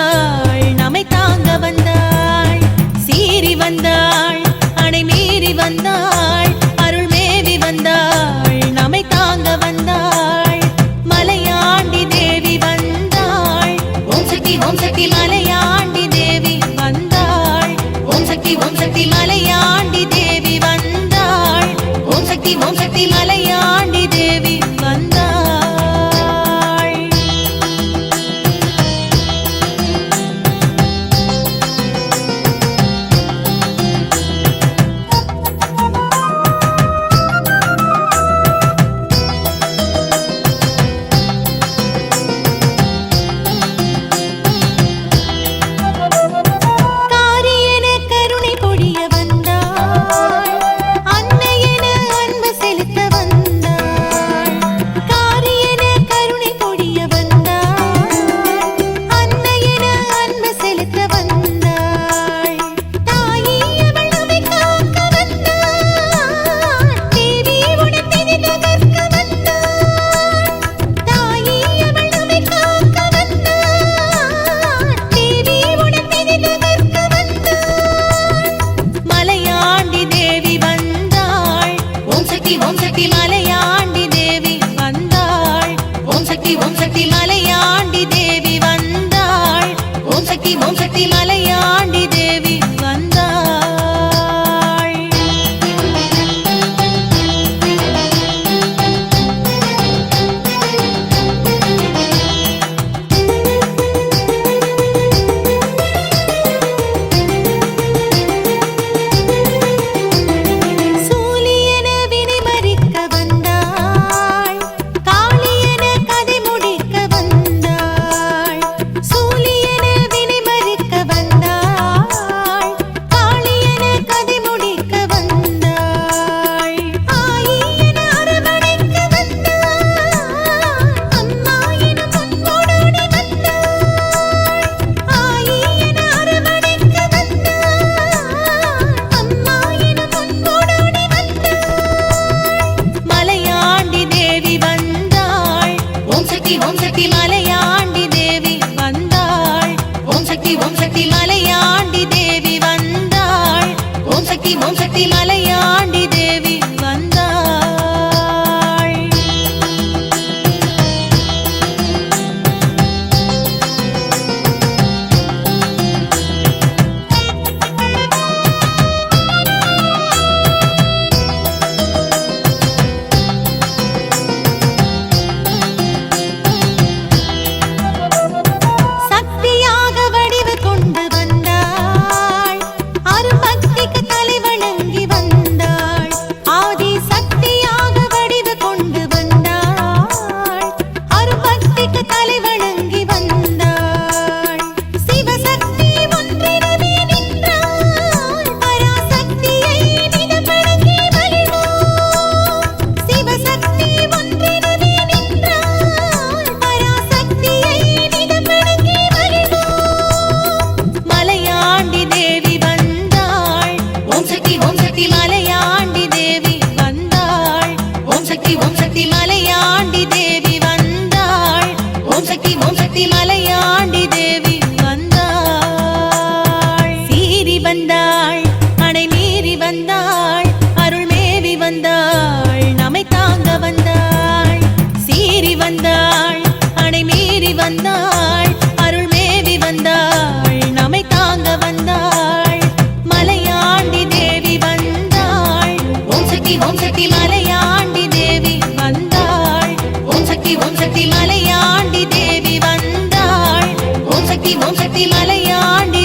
வந்தாள் நம்மை தாங்க வந்தாள் சீறி வந்தாள் அணை மீறி வந்தாள் அருள் மேவி வந்தாள் நம்மை தாங்க வந்தாள் மலையாண்டி தேவி வந்தாள் ஓம் சக்தி ஓம் சக்தி மலையாண்டி தேவி வந்தாள் ஓம் சக்தி ஓம் சக்தி மலையாண்டி தேவி வந்தாள் ஓம் சக்தி ஓம் சக்தி மலை శబరిమల வந்தாள் அருள் மேவி வந்தாள் நம்மை தாங்க வந்தாள். மலையாண்டி தேவி வந்தாள் ஓம் சக்தி ஓம் சக்தி மலையாண்டி தேவி வந்தாள். ஓம் சக்தி ஓம் சக்தி மலையாண்டி தேவி வந்தாள். ஓம் சக்தி ஓம் சக்தி மலையாண்டி